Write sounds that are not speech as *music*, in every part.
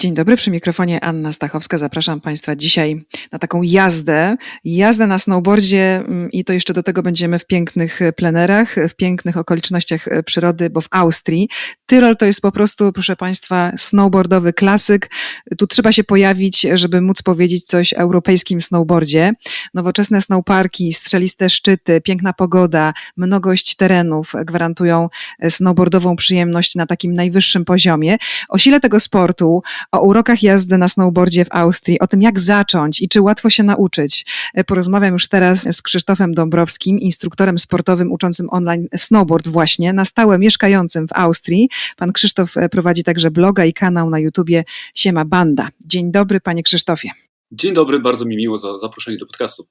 Dzień dobry, przy mikrofonie Anna Stachowska. Zapraszam Państwa dzisiaj na taką jazdę. Jazdę na snowboardzie mm, i to jeszcze do tego będziemy w pięknych plenerach, w pięknych okolicznościach przyrody, bo w Austrii. Tyrol to jest po prostu, proszę Państwa, snowboardowy klasyk. Tu trzeba się pojawić, żeby móc powiedzieć coś o europejskim snowboardzie. Nowoczesne snowparki, strzeliste szczyty, piękna pogoda, mnogość terenów gwarantują snowboardową przyjemność na takim najwyższym poziomie. O sile tego sportu, o urokach jazdy na snowboardzie w Austrii, o tym jak zacząć i czy łatwo się nauczyć. Porozmawiam już teraz z Krzysztofem Dąbrowskim, instruktorem sportowym uczącym online snowboard właśnie, na stałe mieszkającym w Austrii. Pan Krzysztof prowadzi także bloga i kanał na YouTubie Siema Banda. Dzień dobry panie Krzysztofie. Dzień dobry, bardzo mi miło za zaproszenie do podcastu.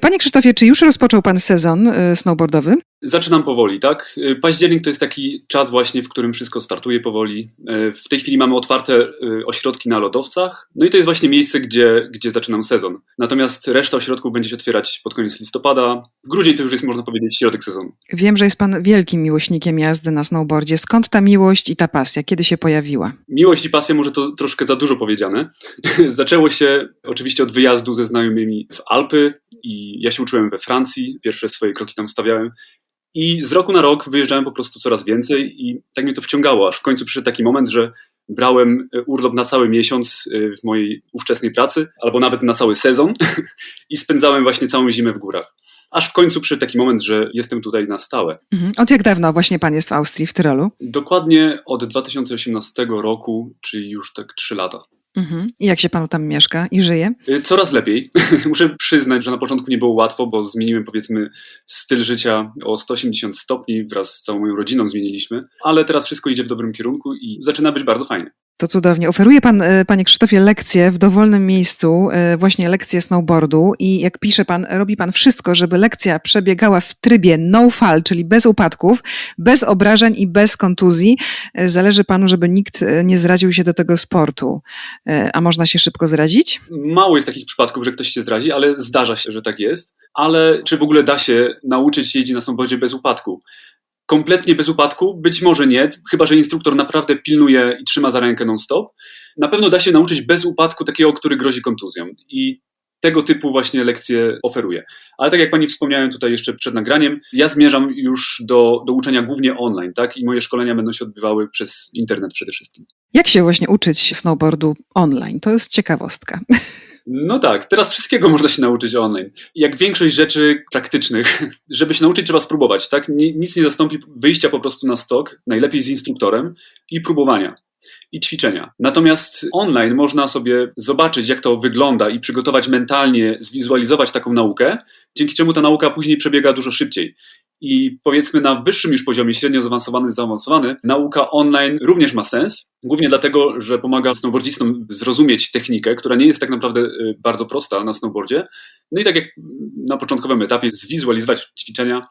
Panie Krzysztofie, czy już rozpoczął Pan sezon y, snowboardowy? Zaczynam powoli, tak? Y, październik to jest taki czas właśnie, w którym wszystko startuje powoli. Y, w tej chwili mamy otwarte ośrodki na lodowcach, no i to jest właśnie miejsce, gdzie, gdzie zaczynam sezon. Natomiast reszta ośrodków będzie się otwierać pod koniec listopada. Grudzień to już jest, można powiedzieć, środek sezonu. Wiem, że jest Pan wielkim miłośnikiem jazdy na snowboardzie. Skąd ta miłość i ta pasja? Kiedy się pojawiła? Miłość i pasja może to troszkę za dużo powiedziane. *laughs* Zaczęło się oczywiście od wyjazdu ze znajomymi w Alpy, i ja się uczyłem we Francji, pierwsze swoje kroki tam stawiałem. I z roku na rok wyjeżdżałem po prostu coraz więcej i tak mnie to wciągało, aż w końcu przyszedł taki moment, że brałem e, urlop na cały miesiąc e, w mojej ówczesnej pracy, albo nawet na cały sezon *laughs* i spędzałem właśnie całą zimę w górach. Aż w końcu przyszedł taki moment, że jestem tutaj na stałe. Mhm. Od jak dawno właśnie pan jest w Austrii, w Tyrolu? Dokładnie od 2018 roku, czyli już tak 3 lata. Mhm. I jak się panu tam mieszka i żyje? Y, coraz lepiej. *laughs* Muszę przyznać, że na początku nie było łatwo, bo zmieniłem powiedzmy styl życia o 180 stopni, wraz z całą moją rodziną zmieniliśmy, ale teraz wszystko idzie w dobrym kierunku i zaczyna być bardzo fajnie. To cudownie. Oferuje Pan, e, Panie Krzysztofie, lekcje w dowolnym miejscu, e, właśnie lekcje snowboardu i jak pisze Pan, robi Pan wszystko, żeby lekcja przebiegała w trybie no fall, czyli bez upadków, bez obrażeń i bez kontuzji. E, zależy Panu, żeby nikt nie zraził się do tego sportu. A można się szybko zrazić? Mało jest takich przypadków, że ktoś się zrazi, ale zdarza się, że tak jest. Ale czy w ogóle da się nauczyć się jeździć na snowboardzie bez upadku? Kompletnie bez upadku? Być może nie, chyba że instruktor naprawdę pilnuje i trzyma za rękę non-stop. Na pewno da się nauczyć bez upadku takiego, który grozi kontuzją. I tego typu właśnie lekcje oferuję. Ale tak jak Pani wspomniałem tutaj jeszcze przed nagraniem, ja zmierzam już do, do uczenia głównie online, tak? I moje szkolenia będą się odbywały przez internet przede wszystkim. Jak się właśnie uczyć snowboardu online? To jest ciekawostka. *laughs* No tak, teraz wszystkiego można się nauczyć online. Jak większość rzeczy praktycznych, *laughs* żeby się nauczyć, trzeba spróbować, tak? Nic nie zastąpi wyjścia po prostu na stok, najlepiej z instruktorem i próbowania i ćwiczenia. Natomiast online można sobie zobaczyć, jak to wygląda i przygotować mentalnie, zwizualizować taką naukę, dzięki czemu ta nauka później przebiega dużo szybciej. I powiedzmy na wyższym już poziomie, średnio zaawansowany, zaawansowany, nauka online również ma sens, głównie dlatego, że pomaga snowboardzistom zrozumieć technikę, która nie jest tak naprawdę y, bardzo prosta na snowboardzie. No i tak jak na początkowym etapie, zwizualizować ćwiczenia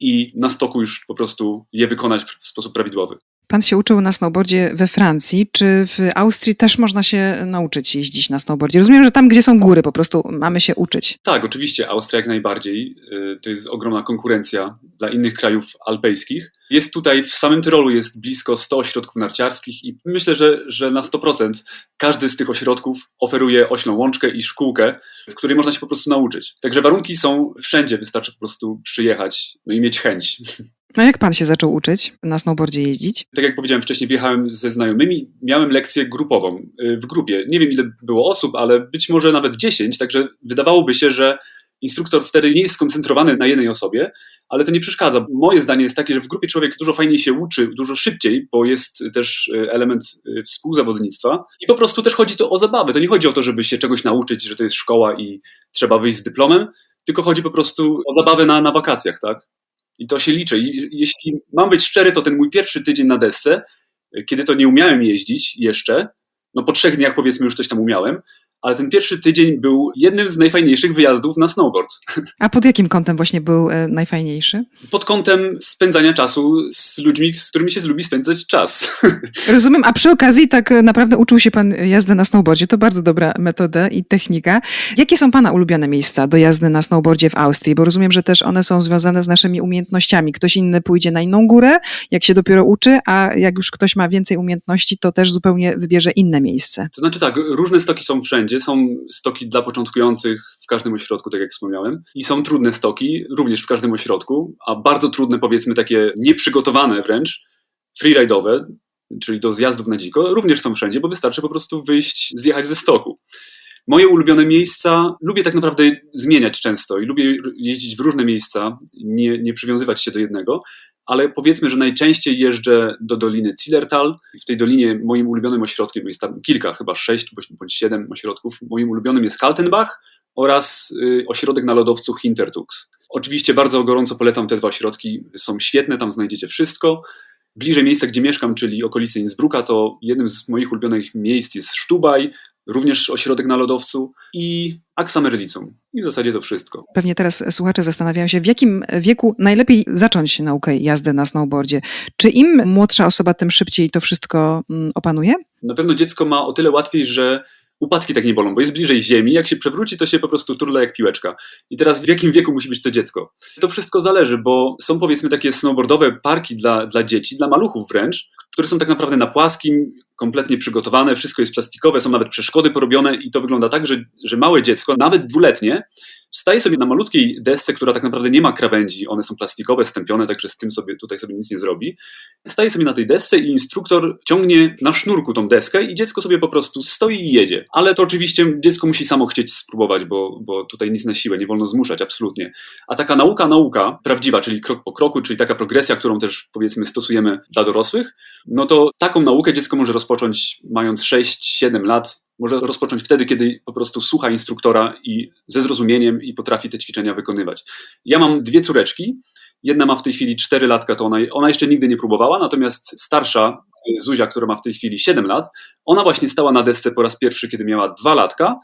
i na stoku już po prostu je wykonać w sposób prawidłowy. Pan się uczył na snowboardzie we Francji. Czy w Austrii też można się nauczyć jeździć na snowboardzie? Rozumiem, że tam, gdzie są góry, po prostu mamy się uczyć. Tak, oczywiście. Austria jak najbardziej. Y, to jest ogromna konkurencja dla innych krajów alpejskich. Jest tutaj, w samym Tyrolu jest blisko 100 ośrodków narciarskich i myślę, że, że na 100% każdy z tych ośrodków oferuje oślą łączkę i szkółkę, w której można się po prostu nauczyć. Także warunki są wszędzie, wystarczy po prostu przyjechać no i mieć chęć. *laughs* No jak pan się zaczął uczyć na snowboardzie jeździć? Tak jak powiedziałem wcześniej, wjechałem ze znajomymi, miałem lekcję grupową y, w grupie. Nie wiem ile było osób, ale być może nawet 10, także wydawałoby się, że instruktor wtedy nie jest skoncentrowany na jednej osobie, ale to nie przeszkadza. Moje zdanie jest takie, że w grupie człowiek dużo fajniej się uczy, dużo szybciej, bo jest też y, element y, współzawodnictwa i po prostu też chodzi to o zabawę. To nie chodzi o to, żeby się czegoś nauczyć, że to jest szkoła i trzeba wyjść z dyplomem, tylko chodzi po prostu o zabawę na, na wakacjach, tak? I to się liczy. Jeśli mam być szczery, to ten mój pierwszy tydzień na desce, kiedy to nie umiałem jeździć jeszcze, no po trzech dniach powiedzmy już coś tam umiałem, ale ten pierwszy tydzień był jednym z najfajniejszych wyjazdów na snowboard. *laughs* A pod jakim kątem właśnie był e, najfajniejszy? Pod kątem spędzania czasu z ludźmi, z którymi się lubi spędzać czas. *laughs* Rozumiem, a przy okazji tak e, naprawdę uczył się pan jazdy na snowboardzie. To bardzo dobra metoda i technika. Jakie są pana ulubione miejsca do jazdy na snowboardzie w Austrii? Bo rozumiem, że też one są związane z naszymi umiejętnościami. Ktoś inny pójdzie na inną górę, jak się dopiero uczy, a jak już ktoś ma więcej umiejętności, to też zupełnie wybierze inne miejsce. To znaczy tak, różne stoki są wszędzie. Są stoki dla początkujących w każdym ośrodku, tak jak wspomniałem, i są trudne stoki również w każdym ośrodku, a bardzo trudne, powiedzmy takie nieprzygotowane wręcz, freeride'owe, czyli do zjazdów na dziko, również są wszędzie, bo wystarczy po prostu wyjść, zjechać ze stoku. Moje ulubione miejsca lubię tak naprawdę zmieniać często i lubię jeździć w różne miejsca, nie, nie przywiązywać się do jednego, ale powiedzmy, że najczęściej jeżdżę do Doliny Zillertal. W tej dolinie moim ulubionym ośrodkiem jest tam kilka, chyba sześć bądź siedem ośrodków. Moim ulubionym jest Kaltenbach oraz y, ośrodek na lodowcu Hintertux. Oczywiście bardzo gorąco polecam te dwa ośrodki, są świetne, tam znajdziecie wszystko. Bliżej miejsca, gdzie mieszkam, czyli okolice Innsbrucka, to jednym z moich ulubionych miejsc jest Sztubaj, również ośrodek na lodowcu i Aksamerlicum. I w zasadzie to wszystko. Pewnie teraz słuchacze zastanawiają się, w jakim wieku najlepiej zacząć naukę jazdy na snowboardzie. Czy im młodsza osoba, tym szybciej to wszystko mm, opanuje? Na pewno dziecko ma o tyle łatwiej, że upadki tak nie bolą, bo jest bliżej ziemi, jak się przewróci, to się po prostu turla jak piłeczka. I teraz w jakim wieku musi być to dziecko? To wszystko zależy, bo są powiedzmy takie snowboardowe parki dla, dla dzieci, dla maluchów wręcz, które są tak naprawdę na płaskim, kompletnie przygotowane, wszystko jest plastikowe, są nawet przeszkody porobione i to wygląda tak, że, że małe dziecko, nawet dwuletnie, staje sobie na malutkiej desce, która tak naprawdę nie ma krawędzi, one są plastikowe, stępione, także z tym sobie tutaj sobie nic nie zrobi. Staje sobie na tej desce i instruktor ciągnie na sznurku tą deskę i dziecko sobie po prostu stoi i jedzie. Ale to oczywiście dziecko musi samo chcieć spróbować, bo, bo tutaj nic na siłę, nie wolno zmuszać, absolutnie. A taka nauka, nauka prawdziwa, czyli krok po kroku, czyli taka progresja, którą też powiedzmy stosujemy dla dorosłych, no to taką naukę dziecko może rozpocząć mając 6-7 lat, może rozpocząć wtedy, kiedy po prostu słucha instruktora i ze zrozumieniem i potrafi te ćwiczenia wykonywać. Ja mam dwie córeczki. Jedna ma w tej chwili 4 latka, to ona, ona jeszcze nigdy nie próbowała, natomiast starsza, Zuzia, która ma w tej chwili 7 lat, ona właśnie stała na desce po raz pierwszy, kiedy miała 2 latka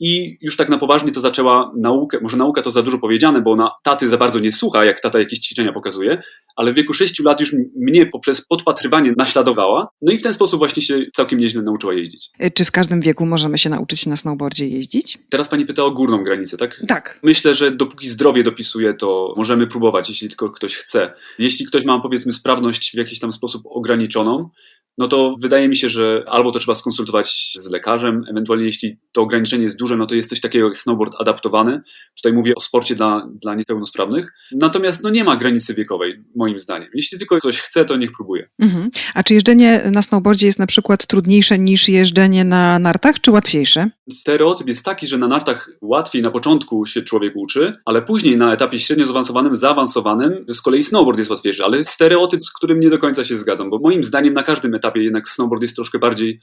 i już tak na poważnie to zaczęła naukę, może nauka to za dużo powiedziane, bo ona taty za bardzo nie słucha, jak tata jakieś ćwiczenia pokazuje, ale w wieku 6 lat już mnie poprzez podpatrywanie naśladowała, no i w ten sposób właśnie się całkiem nieźle nauczyła jeździć. Czy w każdym wieku możemy się nauczyć na snowboardzie jeździć? Teraz pani pyta o górną granicę, tak? Tak. Myślę, że dopóki zdrowie dopisuje, to możemy próbować, jeśli tylko ktoś chce. Jeśli ktoś ma, powiedzmy, sprawność w jakiś tam sposób ograniczoną, no to wydaje mi się, że albo to trzeba skonsultować z lekarzem, ewentualnie jeśli to ograniczenie jest duże, no to jest coś takiego jak snowboard adaptowany. Tutaj mówię o sporcie dla, dla niepełnosprawnych. Natomiast no nie ma granicy wiekowej, moim zdaniem. Jeśli tylko ktoś chce, to niech próbuje. Mhm. A czy jeżdżenie na snowboardzie jest na przykład trudniejsze niż jeżdżenie na nartach, czy łatwiejsze? Stereotyp jest taki, że na nartach łatwiej na początku się człowiek uczy, ale później na etapie średnio zaawansowanym, zaawansowanym z kolei snowboard jest łatwiejszy, ale stereotyp, z którym nie do końca się zgadzam, bo moim zdaniem na każdym etapie jednak snowboard jest troszkę bardziej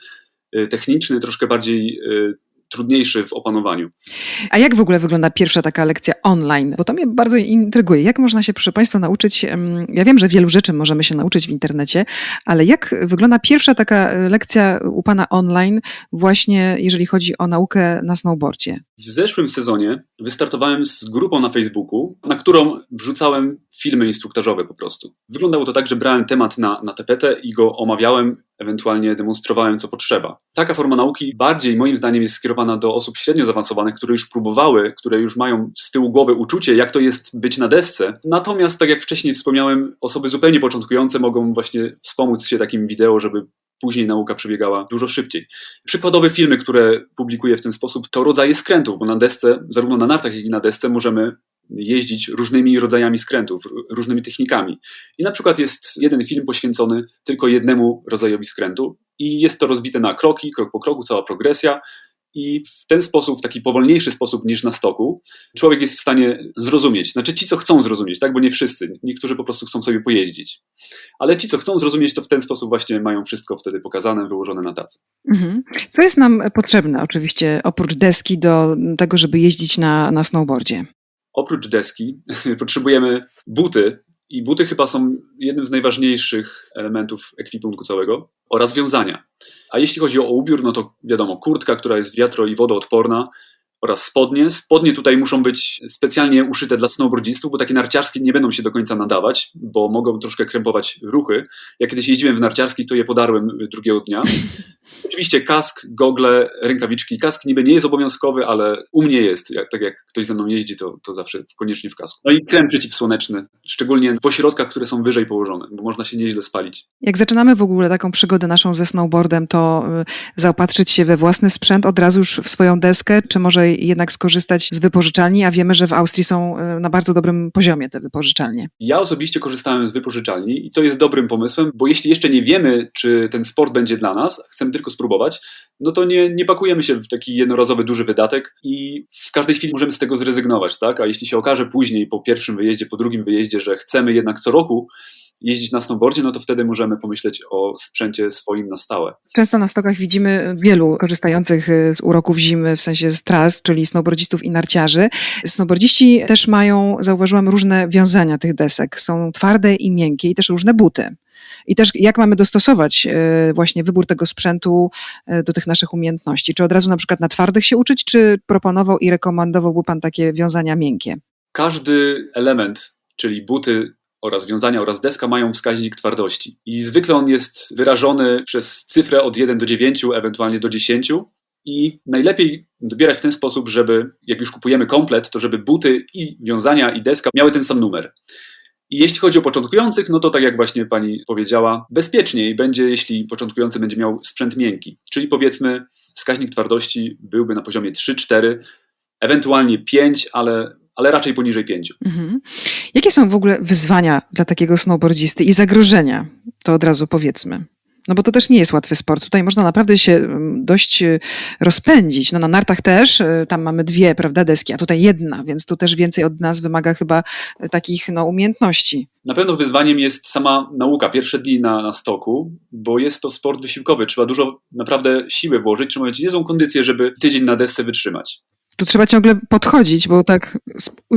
y, techniczny, troszkę bardziej y, trudniejszy w opanowaniu. A jak w ogóle wygląda pierwsza taka lekcja online? Bo to mnie bardzo intryguje. Jak można się, proszę Państwa, nauczyć? Ja wiem, że wielu rzeczy możemy się nauczyć w internecie, ale jak wygląda pierwsza taka e, lekcja u Pana online, właśnie jeżeli chodzi o naukę na snowboardzie? W zeszłym sezonie wystartowałem z grupą na Facebooku, na którą wrzucałem filmy instruktażowe po prostu. Wyglądało to tak, że brałem temat na, na tapetę i go omawiałem, ewentualnie demonstrowałem, co potrzeba. Taka forma nauki bardziej, moim zdaniem, jest skierowana do osób średnio zaawansowanych, które już próbowały, które już mają z tyłu głowy uczucie, jak to jest być na desce. Natomiast, tak jak wcześniej wspomniałem, osoby zupełnie początkujące mogą właśnie wspomóc się takim wideo, żeby później nauka przebiegała dużo szybciej. Przykładowe filmy, które publikuję w ten sposób, to rodzaje skrętów, bo na desce, zarówno na nartach, jak i na desce możemy jeździć różnymi rodzajami skrętów, różnymi technikami. I na przykład jest jeden film poświęcony tylko jednemu rodzajowi skrętu i jest to rozbite na kroki, krok po kroku, cała progresja. I w ten sposób, w taki powolniejszy sposób niż na stoku, człowiek jest w stanie zrozumieć. Znaczy ci, co chcą zrozumieć, tak? Bo nie wszyscy. Niektórzy po prostu chcą sobie pojeździć. Ale ci, co chcą zrozumieć, to w ten sposób właśnie mają wszystko wtedy pokazane, wyłożone na tacy. Mhm. Co jest nam potrzebne oczywiście oprócz deski do tego, żeby jeździć na, na snowboardzie? Oprócz deski *laughs* potrzebujemy buty I buty chyba są jednym z najważniejszych elementów ekwipunku całego oraz wiązania. A jeśli chodzi o ubiór, no to wiadomo, kurtka, która jest wiatro- i wodoodporna, oraz spodnie. Spodnie tutaj muszą być specjalnie uszyte dla snowboardzistów, bo takie narciarskie nie będą się do końca nadawać, bo mogą troszkę krępować ruchy. Ja kiedyś jeździłem w narciarskich, to je podarłem drugiego dnia. *laughs* Oczywiście kask, gogle, rękawiczki. Kask niby nie jest obowiązkowy, ale u mnie jest. Tak jak ktoś ze mną jeździ, to, to zawsze koniecznie w kasku. No i krem przeciwsłoneczny, szczególnie w ośrodkach, które są wyżej położone, bo można się nieźle spalić. Jak zaczynamy w ogóle taką przygodę naszą ze snowboardem, to y, zaopatrzyć się we własny sprzęt od razu już w swoją deskę, czy może jednak skorzystać z wypożyczalni, a wiemy, że w Austrii są y, na bardzo dobrym poziomie te wypożyczalnie. Ja osobiście korzystałem z wypożyczalni i to jest dobrym pomysłem, bo jeśli jeszcze nie wiemy, czy ten sport będzie dla nas, chcemy tylko spróbować, no to nie, nie pakujemy się w taki jednorazowy duży wydatek i w każdej chwili możemy z tego zrezygnować, tak? A jeśli się okaże później, po pierwszym wyjeździe, po drugim wyjeździe, że chcemy jednak co roku jeździć na snowboardzie, no to wtedy możemy pomyśleć o sprzęcie swoim na stałe. Często na stokach widzimy wielu korzystających z uroków zimy, w sensie z tras, czyli snowboardzistów i narciarzy. Snowboardziści też mają, zauważyłam, różne wiązania tych desek. Są twarde i miękkie i też różne buty. I też jak mamy dostosować właśnie wybór tego sprzętu do tych naszych umiejętności? Czy od razu na przykład na twardych się uczyć, czy proponował i rekomendowałby Pan takie wiązania miękkie? Każdy element, czyli buty oraz wiązania oraz deska mają wskaźnik twardości. I zwykle on jest wyrażony przez cyfrę od 1 do 9, ewentualnie do 10. I najlepiej dobierać w ten sposób, żeby jak już kupujemy komplet, to żeby buty i wiązania i deska miały ten sam numer. I jeśli chodzi o początkujących, no to tak jak właśnie pani powiedziała, bezpieczniej będzie, jeśli początkujący będzie miał sprzęt miękki. Czyli powiedzmy, wskaźnik twardości byłby na poziomie 3-4, ewentualnie 5, ale, ale raczej poniżej 5. Mhm. Jakie są w ogóle wyzwania dla takiego snowboardzisty i zagrożenia? To od razu powiedzmy. No bo to też nie jest łatwy sport. Tutaj można naprawdę się dość rozpędzić. No na nartach też, tam mamy dwie, prawda, deski, a tutaj jedna, więc tu też więcej od nas wymaga chyba takich no, umiejętności. Na pewno wyzwaniem jest sama nauka, pierwsze dni na, na stoku, bo jest to sport wysiłkowy. Trzeba dużo naprawdę siły włożyć, trzeba mieć niezłą kondycję, żeby tydzień na desce wytrzymać. Tu trzeba ciągle podchodzić, bo tak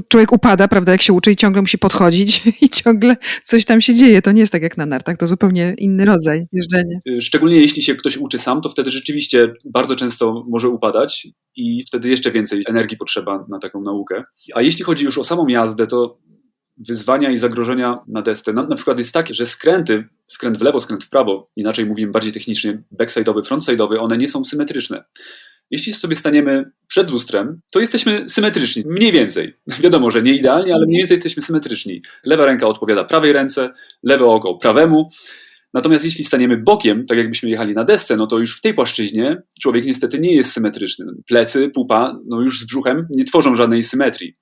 człowiek upada, prawda, jak się uczy i ciągle musi podchodzić *laughs* i ciągle coś tam się dzieje. To nie jest tak jak na nartach, to zupełnie inny rodzaj jeżdżenia. Szczególnie jeśli się ktoś uczy sam, to wtedy rzeczywiście bardzo często może upadać i wtedy jeszcze więcej energii potrzeba na taką naukę. A jeśli chodzi już o samą jazdę, to wyzwania i zagrożenia na desce. Na, na przykład jest takie, że skręty, skręt w lewo, skręt w prawo, inaczej mówimy bardziej technicznie, backside'owy, frontside'owy, one nie są symetryczne. Jeśli sobie staniemy przed lustrem, to jesteśmy symetryczni, mniej więcej. *laughs* Wiadomo, że nie idealnie, ale mniej więcej jesteśmy symetryczni. Lewa ręka odpowiada prawej ręce, lewe oko prawemu. Natomiast jeśli staniemy bokiem, tak jakbyśmy jechali na desce, no to już w tej płaszczyźnie człowiek niestety nie jest symetryczny. Plecy, pupa, no już z brzuchem nie tworzą żadnej symetrii.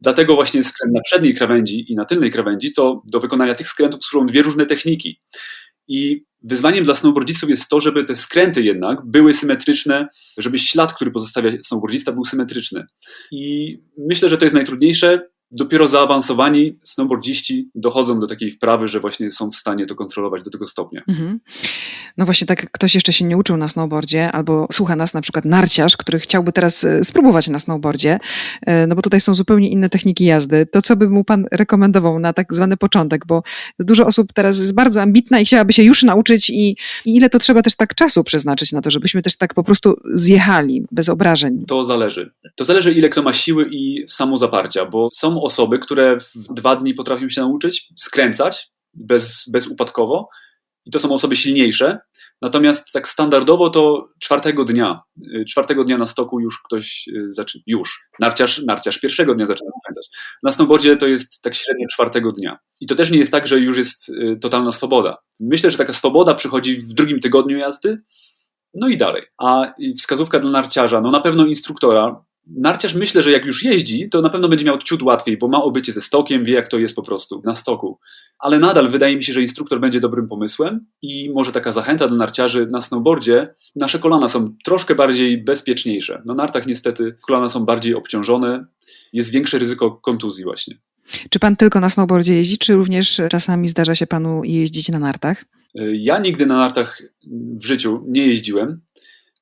Dlatego właśnie skręt na przedniej krawędzi i na tylnej krawędzi, to do wykonania tych skrętów służą dwie różne techniki. I wyzwaniem dla snowboardzistów jest to, żeby te skręty jednak były symetryczne, żeby ślad, który pozostawia snowboardzista, był symetryczny. I myślę, że to jest najtrudniejsze. Dopiero zaawansowani snowboardziści dochodzą do takiej wprawy, że właśnie są w stanie to kontrolować do tego stopnia. Mhm. No właśnie, tak ktoś jeszcze się nie uczył na snowboardzie, albo słucha nas na przykład narciarz, który chciałby teraz spróbować na snowboardzie, no bo tutaj są zupełnie inne techniki jazdy. To co by mu pan rekomendował na tak zwany początek, bo dużo osób teraz jest bardzo ambitna i chciałaby się już nauczyć i, i ile to trzeba też tak czasu przeznaczyć na to, żebyśmy też tak po prostu zjechali, bez obrażeń. To zależy. To zależy ile kto ma siły i samozaparcia, bo są osoby, które w dwa dni potrafią się nauczyć skręcać bez, bezupadkowo i to są osoby silniejsze. Natomiast tak standardowo to czwartego dnia, czwartego dnia na stoku już ktoś zaczyna, już, narciarz, narciarz pierwszego dnia zaczyna skręcać. Na snowboardzie to jest tak średnio czwartego dnia. I to też nie jest tak, że już jest totalna swoboda. Myślę, że taka swoboda przychodzi w drugim tygodniu jazdy, no i dalej. A wskazówka dla narciarza, no na pewno instruktora, Narciarz myślę, że jak już jeździ, to na pewno będzie miał ciut łatwiej, bo ma obycie ze stokiem, wie jak to jest po prostu na stoku. Ale nadal wydaje mi się, że instruktor będzie dobrym pomysłem i może taka zachęta dla narciarzy na snowboardzie. Nasze kolana są troszkę bardziej bezpieczniejsze. Na nartach niestety kolana są bardziej obciążone, jest większe ryzyko kontuzji właśnie. Czy pan tylko na snowboardzie jeździ, czy również czasami zdarza się panu jeździć na nartach? Ja nigdy na nartach w życiu nie jeździłem.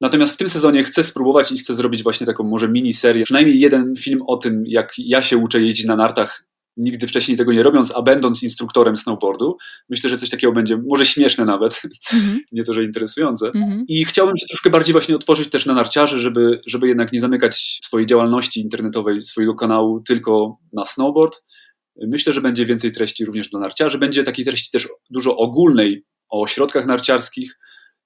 Natomiast w tym sezonie chcę spróbować i chcę zrobić właśnie taką może miniserię, przynajmniej jeden film o tym, jak ja się uczę jeździć na nartach nigdy wcześniej tego nie robiąc, a będąc instruktorem snowboardu. Myślę, że coś takiego będzie może śmieszne nawet, Mhm. *laughs* nie to, że interesujące. Mhm. I chciałbym się troszkę bardziej właśnie otworzyć też na narciarzy, żeby, żeby jednak nie zamykać swojej działalności internetowej, swojego kanału tylko na snowboard. Myślę, że będzie więcej treści również dla narciarzy. Będzie takiej treści też dużo ogólnej o ośrodkach narciarskich,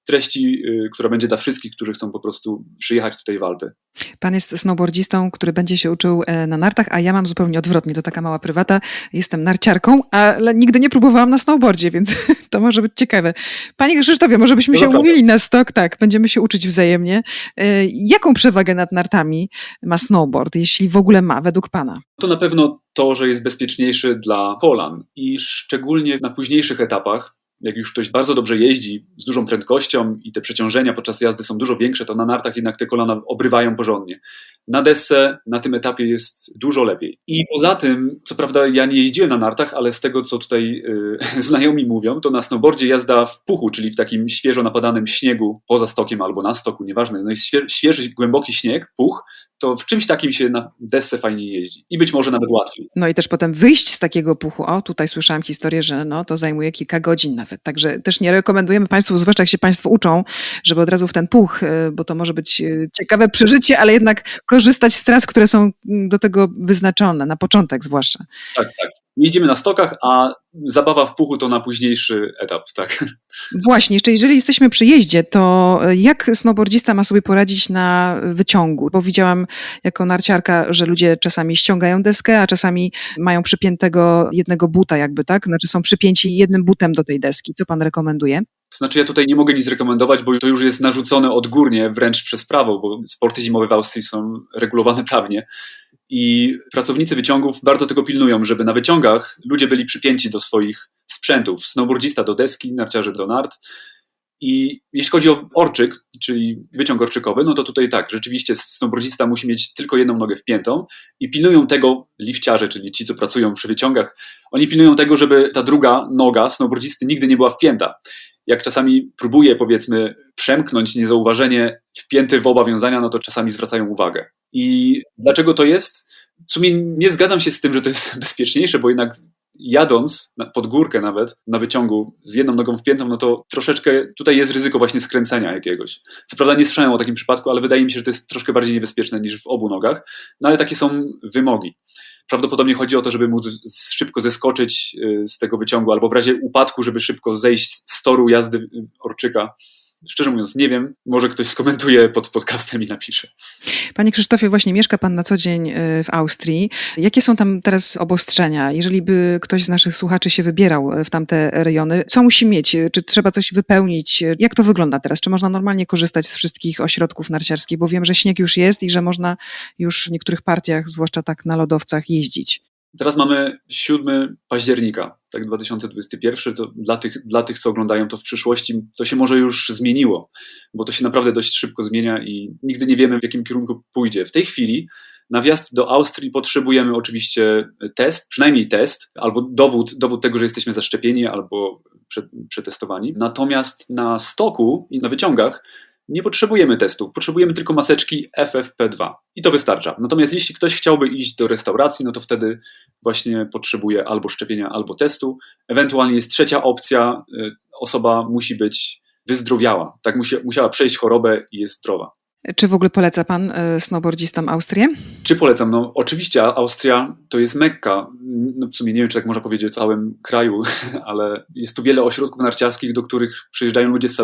treści, y, która będzie dla wszystkich, którzy chcą po prostu przyjechać tutaj w Alpy. Pan jest snowboardzistą, który będzie się uczył e, na nartach, a ja mam zupełnie odwrotnie. To taka mała prywata. Jestem narciarką, ale nigdy nie próbowałam na snowboardzie, więc *laughs* to może być ciekawe. Panie Krzysztofie, może byśmy To się umówili na stok, tak, będziemy się uczyć wzajemnie. E, Jaką przewagę nad nartami ma snowboard, jeśli w ogóle ma, według Pana? To na pewno to, że jest bezpieczniejszy dla kolan i szczególnie na późniejszych etapach, jak już ktoś bardzo dobrze jeździ z dużą prędkością i te przeciążenia podczas jazdy są dużo większe, to na nartach jednak te kolana obrywają porządnie. Na desce na tym etapie jest dużo lepiej. I poza tym, co prawda ja nie jeździłem na nartach, ale z tego, co tutaj y, *laughs* znajomi mówią, to na snowboardzie jazda w puchu, czyli w takim świeżo napadanym śniegu poza stokiem albo na stoku, nieważne, no jest świe- świeży, głęboki śnieg, puch, to w czymś takim się na desce fajnie jeździ. I być może nawet łatwiej. No i też potem wyjść z takiego puchu. O, tutaj słyszałam historię, że no, to zajmuje kilka godzin nawet. Także też nie rekomendujemy Państwu, zwłaszcza jak się Państwo uczą, żeby od razu w ten puch, e, bo to może być e, ciekawe przeżycie, ale jednak korzystać z tras, które są do tego wyznaczone, na początek zwłaszcza. Tak, tak. Jeździmy na stokach, a zabawa w puchu to na późniejszy etap, tak. Właśnie, jeszcze jeżeli jesteśmy przy jeździe, to jak snowboardzista ma sobie poradzić na wyciągu? Bo widziałam jako narciarka, że ludzie czasami ściągają deskę, a czasami mają przypiętego jednego buta jakby, tak? Znaczy są przypięci jednym butem do tej deski. Co pan rekomenduje? Znaczy ja tutaj nie mogę nic rekomendować, bo to już jest narzucone odgórnie, wręcz przez prawo, bo sporty zimowe w Austrii są regulowane prawnie. I pracownicy wyciągów bardzo tego pilnują, żeby na wyciągach ludzie byli przypięci do swoich sprzętów. Snowboardzista do deski, narciarze do nart. I jeśli chodzi o orczyk, czyli wyciąg orczykowy, no to tutaj tak, rzeczywiście snowboardzista musi mieć tylko jedną nogę wpiętą i pilnują tego lifciarze, czyli ci, co pracują przy wyciągach, oni pilnują tego, żeby ta druga noga snowboardzisty nigdy nie była wpięta. Jak czasami próbuje, powiedzmy, przemknąć niezauważenie wpięty w oba wiązania, no to czasami zwracają uwagę. I dlaczego to jest? W sumie nie zgadzam się z tym, że to jest *laughs* bezpieczniejsze, bo jednak jadąc pod górkę nawet na wyciągu z jedną nogą wpiętą, no to troszeczkę tutaj jest ryzyko właśnie skręcenia jakiegoś. Co prawda nie słyszałem o takim przypadku, ale wydaje mi się, że to jest troszkę bardziej niebezpieczne niż w obu nogach, no ale takie są wymogi. Prawdopodobnie chodzi o to, żeby móc szybko zeskoczyć y, z tego wyciągu, albo w razie upadku, żeby szybko zejść z toru jazdy orczyka. Szczerze mówiąc, nie wiem. Może ktoś skomentuje pod podcastem i napisze. Panie Krzysztofie, właśnie mieszka Pan na co dzień y, w Austrii. Jakie są tam teraz obostrzenia? Jeżeli by ktoś z naszych słuchaczy się wybierał y, w tamte rejony, co musi mieć? Czy trzeba coś wypełnić? Jak to wygląda teraz? Czy można normalnie korzystać z wszystkich ośrodków narciarskich? Bo wiem, że śnieg już jest i że można już w niektórych partiach, zwłaszcza tak na lodowcach, jeździć. Teraz mamy 7 października, tak 2021. To dla tych, dla tych, co oglądają to w przyszłości, to się może już zmieniło, bo to się naprawdę dość szybko zmienia i nigdy nie wiemy, w jakim kierunku pójdzie. W tej chwili na wjazd do Austrii potrzebujemy oczywiście test, przynajmniej test, albo dowód, dowód tego, że jesteśmy zaszczepieni, albo prze- przetestowani. Natomiast na stoku i na wyciągach nie potrzebujemy testu, potrzebujemy tylko maseczki FFP2 i to wystarcza. Natomiast jeśli ktoś chciałby iść do restauracji, no to wtedy właśnie potrzebuje albo szczepienia, albo testu. Ewentualnie jest trzecia opcja, y, osoba musi być wyzdrowiała, tak musi, musiała przejść chorobę i jest zdrowa. Czy w ogóle poleca Pan y, snowboardzistom Austrię? Czy polecam? No oczywiście Austria to jest Mekka. No, w sumie nie wiem, czy tak można powiedzieć o całym kraju, *laughs* ale jest tu wiele ośrodków narciarskich, do których przyjeżdżają ludzie z całego